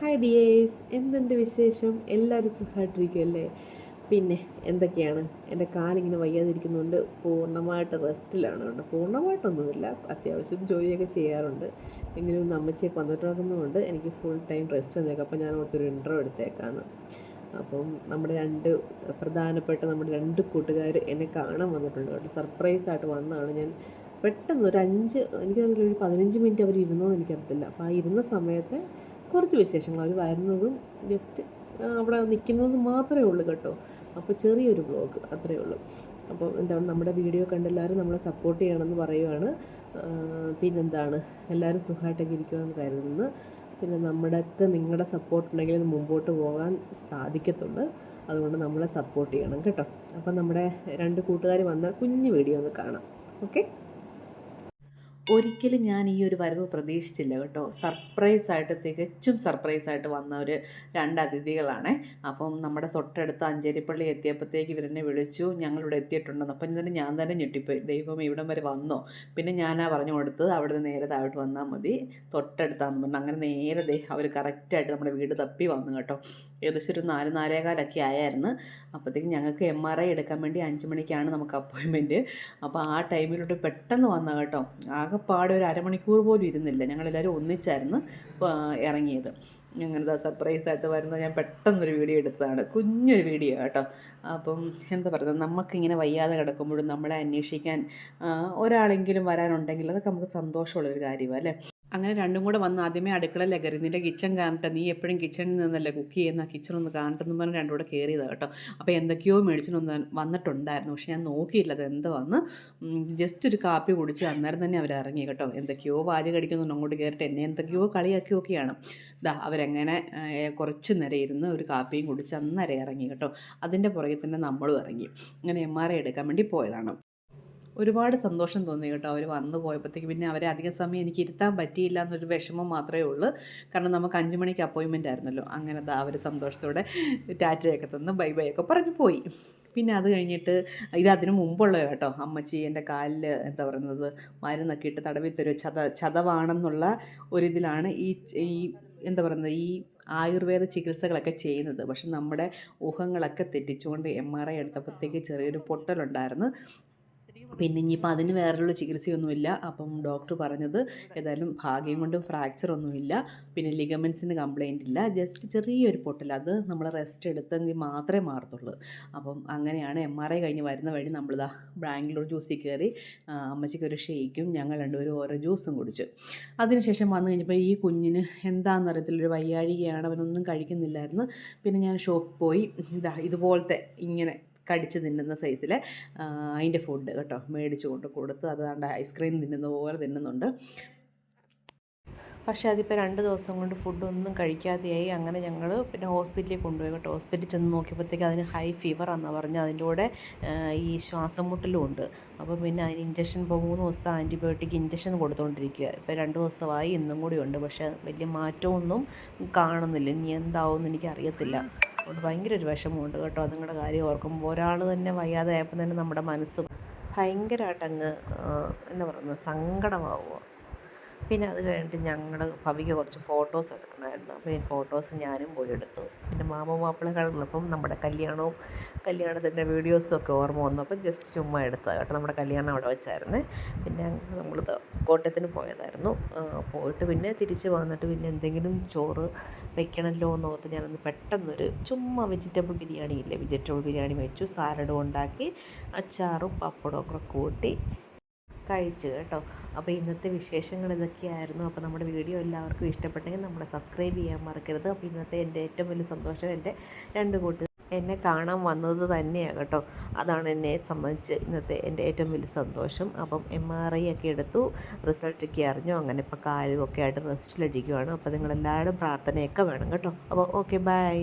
Hi dears എന്തുണ്ട് വിശേഷം? എല്ലാവരും സുഖമായിട്ടിരിക്കുമല്ലേ പിന്നെ എന്തൊക്കെയാണ്? എന്റെ കാലിങ്ങനെ വയ്യാതിരിക്കുന്നുണ്ട് പൂർണമായിട്ട് റെസ്റ്റിലാണ് കേട്ടോ. പൂർണമായിട്ടൊന്നുമില്ല. അത്യാവശ്യം ജോലിയൊക്കെ ചെയ്യാറുണ്ട്. എങ്കിലും ഒന്ന് അമ്മച്ചിയൊക്കെ വന്നിട്ടുള്ളതുകൊണ്ട് എനിക്ക് ഫുൾ ടൈം റെസ്റ്റ് വന്നേക്കാം അപ്പോൾ ഞാൻ ഓർത്തൊരു ഇന്റർവ്യൂ എടുത്തേക്കാന്ന്. അപ്പം നമ്മുടെ രണ്ട് പ്രധാനപ്പെട്ട നമ്മുടെ രണ്ട് കൂട്ടുകാർ എന്നെ കാണാൻ വന്നിട്ടുണ്ട് കേട്ടോ. സർപ്രൈസായിട്ട് വന്നതാണ് ഞാൻ. പെട്ടെന്ന് ഒരു അഞ്ച് എനിക്കറിയില്ല ഒരു പതിനഞ്ച് മിനിറ്റ് അവർ ഇരുന്നോന്ന് എനിക്കറിയത്തില്ല. അപ്പോൾ ആ ഇരുന്ന സമയത്ത് കുറച്ച് വിശേഷങ്ങൾ. അവർ വരുന്നതും ജസ്റ്റ് അവിടെ നിൽക്കുന്നതും മാത്രമേ ഉള്ളൂ കേട്ടോ. അപ്പോൾ ചെറിയൊരു വ്ളോഗ് അത്രയേ ഉള്ളൂ. അപ്പോൾ എന്താണ് നമ്മുടെ വീഡിയോ കണ്ട് എല്ലാവരും നമ്മളെ സപ്പോർട്ട് ചെയ്യണമെന്ന് പറയുവാണ്. പിന്നെന്താണ് എല്ലാവരും സുഖമായിട്ടൊക്കെ ഇരിക്കുമെന്ന് കരുതുന്നു. പിന്നെ നമ്മുടെയൊക്കെ നിങ്ങളുടെ സപ്പോർട്ട് ഉണ്ടെങ്കിൽ മുമ്പോട്ട് പോകാൻ സാധിക്കത്തുള്ളൂ അതുകൊണ്ട് നമ്മളെ സപ്പോർട്ട് ചെയ്യണം കേട്ടോ. അപ്പം നമ്മുടെ രണ്ട് കൂട്ടുകാർ വന്ന കുഞ്ഞു വീഡിയോ ഒന്ന് കാണാം. ഓക്കെ ഒരിക്കലും ഞാൻ ഈ ഒരു വരവ് പ്രതീക്ഷിച്ചില്ല കേട്ടോ. സർപ്രൈസ് ആയിട്ട് തികച്ചും സർപ്രൈസ് ആയിട്ട് വന്ന ഒരു രണ്ട് അതിഥികളാണ്. അപ്പം നമ്മുടെ തൊട്ടടുത്ത് അഞ്ചേരിപ്പള്ളി എത്തിയപ്പോഴത്തേക്ക് ഇവരെന്നെ വിളിച്ചു. ഞങ്ങളിവിടെ എത്തിയിട്ടുണ്ടെന്ന്. അപ്പം തന്നെ ഞാൻ തന്നെ ഞെട്ടിപ്പോയി. ദൈവം ഇവിടം വരെ വന്നോ? പിന്നെ ഞാനാ പറഞ്ഞു കൊടുത്തത് അവിടെ നിന്ന് നേരെ താഴോട്ട് വന്നാൽ മതി. തൊട്ടടുത്താന്ന് പറഞ്ഞു. അങ്ങനെ നേരെ ദേ അവർ കറക്റ്റായിട്ട് നമ്മുടെ വീട് തപ്പി വന്നു കേട്ടോ. ഏകദേശം ഒരു നാല് നാലേകാലൊക്കെ ആയായിരുന്നു. അപ്പോഴത്തേക്കും ഞങ്ങൾക്ക് എം ആർ ഐ എടുക്കാൻ വേണ്ടി അഞ്ച് മണിക്കാണ് നമുക്ക് അപ്പോയിൻമെന്റ് അപ്പോൾ ആ ടൈമിലോട്ട് പെട്ടെന്ന് വന്ന കേട്ടോ. ആകെപ്പാടെ ഒരു അരമണിക്കൂർ പോലും ഇരുന്നില്ല. ഞങ്ങളെല്ലാവരും ഒന്നിച്ചായിരുന്നു ഇറങ്ങിയത്. അങ്ങനത്തെ സർപ്രൈസ് ആയിട്ട് വരുന്നത് ഞാൻ പെട്ടെന്നൊരു വീഡിയോ എടുത്തതാണ്. കുഞ്ഞൊരു വീഡിയോ കേട്ടോ അപ്പം എന്താ പറയുക നമുക്കിങ്ങനെ വയ്യാതെ കിടക്കുമ്പോഴും നമ്മളെ അന്വേഷിക്കാൻ ഒരാളെങ്കിലും വരാനുണ്ടെങ്കിൽ അതൊക്കെ നമുക്ക് സന്തോഷമുള്ളൊരു കാര്യമാണ് അല്ലേ? അങ്ങനെ രണ്ടും കൂടെ വന്ന് ആദ്യമേ അടുക്കളയിലെ കയറി നിന്റെ കിച്ചൺ കാണട്ടെ. നീ എപ്പോഴും കിച്ചണിൽ നിന്നല്ലേ കുക്ക് ചെയ്യുന്ന? കിച്ചൺ ഒന്ന് കാണട്ടെന്ന് പറഞ്ഞ് രണ്ടും കൂടെ കയറിയതാണ് കേട്ടോ. അപ്പോൾ എന്തൊക്കെയോ മേടിച്ചിട്ടൊന്ന് വന്നിട്ടുണ്ടായിരുന്നു. പക്ഷെ ഞാൻ നോക്കിയില്ല അത് എന്താ വന്ന് ജസ്റ്റ് ഒരു കാപ്പി കുടിച്ച് അന്നേരം തന്നെ അവർ ഇറങ്ങി കേട്ടോ. എന്തൊക്കെയോ വാരി കടിക്കുന്നുണ്ട് അങ്ങോട്ട് കയറിട്ട് എന്നെ എന്തൊക്കെയോ കളിയാക്കിയൊക്കെയാണ് ദാ അവരെങ്ങനെ കുറച്ച് നേരം ഇരുന്ന് ഒരു കാപ്പിയും കുടിച്ച് അന്നേരം ഇറങ്ങി കേട്ടോ. അതിന്റെ പുറകെ തന്നെ നമ്മളും ഇറങ്ങി. അങ്ങനെ എം ആർ ഐ എടുക്കാൻ വേണ്ടി പോയതാണ്. ഒരുപാട് സന്തോഷം തോന്നി കേട്ടോ അവർ വന്നു പോയപ്പോഴത്തേക്ക്. പിന്നെ അവരെ അധിക സമയം എനിക്ക് ഇരുത്താൻ പറ്റിയില്ല എന്നൊരു വിഷമം മാത്രമേ ഉള്ളൂ. കാരണം നമുക്ക് അഞ്ച് മണിക്ക് അപ്പോയിൻമെന്റ് ആയിരുന്നല്ലോ. അങ്ങനെ അവർ സന്തോഷത്തോടെ ടാറ്റയൊക്കെ തന്ന് ബൈ ബൈ ഒക്കെ പറഞ്ഞു പോയി. പിന്നെ അത് കഴിഞ്ഞിട്ട് ഇത് അതിനു മുമ്പുള്ള കേട്ടോ. അമ്മച്ചി എന്റെ കാലിൽ എന്താ പറയുന്നത് മരുന്നൊക്കെ ഇട്ട് തടവി തരും ചത ചതവാണെന്നുള്ള ഒരിതിലാണ് ഈ ഈ എന്താ പറയുന്നത് ഈ ആയുർവേദ ചികിത്സകളൊക്കെ ചെയ്യുന്നത്. പക്ഷെ നമ്മുടെ ഊഹങ്ങളൊക്കെ തെറ്റിച്ചുകൊണ്ട് എം ആർ ഐ എടുത്തപ്പോഴത്തേക്ക് ചെറിയൊരു പൊട്ടലുണ്ടായിരുന്നു. പിന്നെ ഇനിയിപ്പോൾ അതിന് വേറെയുള്ള ചികിത്സയൊന്നുമില്ല. അപ്പം ഡോക്ടർ പറഞ്ഞത് ഏതായാലും ഭാഗ്യം കൊണ്ട് ഫ്രാക്ചർ ഒന്നുമില്ല പിന്നെ ലിഗമെൻസിന് കംപ്ലയിന്റ് ഇല്ല. ജസ്റ്റ് ചെറിയൊരു പൊട്ടൽ അത് നമ്മൾ റെസ്റ്റ് എടുത്തെങ്കിൽ മാത്രമേ മാറത്തുള്ളൂ. അപ്പം അങ്ങനെയാണ് എം ആർ ഐ കഴിഞ്ഞ് വരുന്ന വഴി നമ്മളിതാ ബാംഗ്ലൂർ ജ്യൂസിൽ കയറി അമ്മച്ചിക്ക് ഒരു ഷേക്കും ഞങ്ങൾ രണ്ടുപേരും ഓരോ ജ്യൂസും കുടിച്ചു. അതിനുശേഷം വന്നു കഴിഞ്ഞപ്പോൾ ഈ കുഞ്ഞിന് എന്താണെന്നറിയത്തില്ല ഒരു വയ്യാഴികയാണ്. അവനൊന്നും കഴിക്കുന്നില്ലായിരുന്നു. പിന്നെ ഞാൻ ഷോപ്പിൽ പോയി. ഇതാ ഇതുപോലത്തെ ഇങ്ങനെ കടിച്ച് തിന്നുന്ന സൈസിൽ അതിന്റെ ഫുഡ് കേട്ടോ. മേടിച്ചു കൊണ്ട് കൊടുത്ത് അത് കണ്ട ഐസ്ക്രീം തിന്നുന്ന പോലെ തിന്നുന്നുണ്ട്. പക്ഷേ അതിപ്പോൾ രണ്ട് ദിവസം കൊണ്ട് ഫുഡൊന്നും കഴിക്കാതെയായി. അങ്ങനെ ഞങ്ങൾ പിന്നെ ഹോസ്പിറ്റലിൽ കൊണ്ടുപോയി കേട്ടോ. ഹോസ്പിറ്റലിൽ ചെന്ന് നോക്കിയപ്പോഴത്തേക്ക് അതിന് ഹൈ ഫീവർ ആണെന്ന് പറഞ്ഞ് അതിന്റെ കൂടെ ഈ ശ്വാസം മുട്ടലും ഉണ്ട്. അപ്പോൾ പിന്നെ അതിന് ഇഞ്ചക്ഷൻ ഇപ്പോൾ മൂന്ന് ദിവസത്തെ ആന്റിബയോട്ടിക് ഇഞ്ചക്ഷൻ കൊടുത്തുകൊണ്ടിരിക്കുക ഇപ്പോൾ രണ്ട് ദിവസമായി ഇന്നും കൂടി ഉണ്ട്. പക്ഷേ വലിയ മാറ്റമൊന്നും കാണുന്നില്ല. ഇനി എന്താവുമെന്ന് എനിക്കറിയത്തില്ല. അതുകൊണ്ട് ഭയങ്കര ഒരു വിഷമമുണ്ട് കേട്ടോ നിങ്ങളുടെ കാര്യം ഓർക്കുമ്പോൾ. ഒരാൾ തന്നെ വയ്യാതെ ആയപ്പോൾ തന്നെ നമ്മുടെ മനസ്സ് ഭയങ്കരമായിട്ടങ്ങ് എന്താ പറയുന്നത് സങ്കടമാവുക. പിന്നെ അത് കഴിഞ്ഞിട്ട് ഞങ്ങൾ ഭവിക്ക് കുറച്ച് ഫോട്ടോസ് എടുക്കണമായിരുന്നു അപ്പോൾ ഈ ഫോട്ടോസ് ഞാനും പോയി എടുത്തു. പിന്നെ മാമ മാപ്പിള നമ്മുടെ കല്യാണവും കല്യാണത്തിന്റെ വീഡിയോസും ഒക്കെ ഓർമ്മ വന്നു അപ്പം ജസ്റ്റ് ചുമ്മാ എടുത്തത് കേട്ടോ. നമ്മുടെ കല്യാണം അവിടെ വെച്ചായിരുന്നേ. പിന്നെ നമ്മൾ കോട്ടയത്തിന് പോയതായിരുന്നു. പോയിട്ട് പിന്നെ തിരിച്ച് വന്നിട്ട് പിന്നെ എന്തെങ്കിലും ചോറ് വെക്കണമല്ലോ എന്ന് ഓർത്ത് ഞാനൊന്ന് പെട്ടെന്നൊരു ചുമ്മാ വെജിറ്റബിൾ ബിരിയാണി ഇല്ലേ വെജിറ്റബിൾ ബിരിയാണി വെച്ചു. സാലഡും ഉണ്ടാക്കി അച്ചാറും പപ്പടവും ഒക്കെ കൂട്ടി. കഴിച്ചു കേട്ടോ. അപ്പോൾ ഇന്നത്തെ വിശേഷങ്ങൾ ഇതൊക്കെയായിരുന്നു. അപ്പോൾ നമ്മുടെ വീഡിയോ എല്ലാവർക്കും ഇഷ്ടപ്പെട്ടെങ്കിൽ നമ്മളെ സബ്സ്ക്രൈബ് ചെയ്യാൻ മറക്കരുത്. അപ്പോൾ ഇന്നത്തെ എന്റെ ഏറ്റവും വലിയ സന്തോഷം എന്റെ രണ്ട് കൂട്ട് എന്നെ കാണാൻ വന്നത് തന്നെയാണ് കേട്ടോ. അതാണ് എന്നെ സംബന്ധിച്ച് ഇന്നത്തെ എന്റെ ഏറ്റവും വലിയ സന്തോഷം. അപ്പം എം ആർ ഐ ഒക്കെ എടുത്തു റിസൾട്ടൊക്കെ അറിഞ്ഞു. അങ്ങനെ ഇപ്പോൾ കാലും ഒക്കെ ആയിട്ട് റെസ്റ്റിലിരിക്കുവാണ് അപ്പോൾ നിങ്ങളെല്ലാവരും പ്രാർത്ഥനയൊക്കെ വേണം കേട്ടോ. അപ്പോൾ ഓക്കെ ബൈ.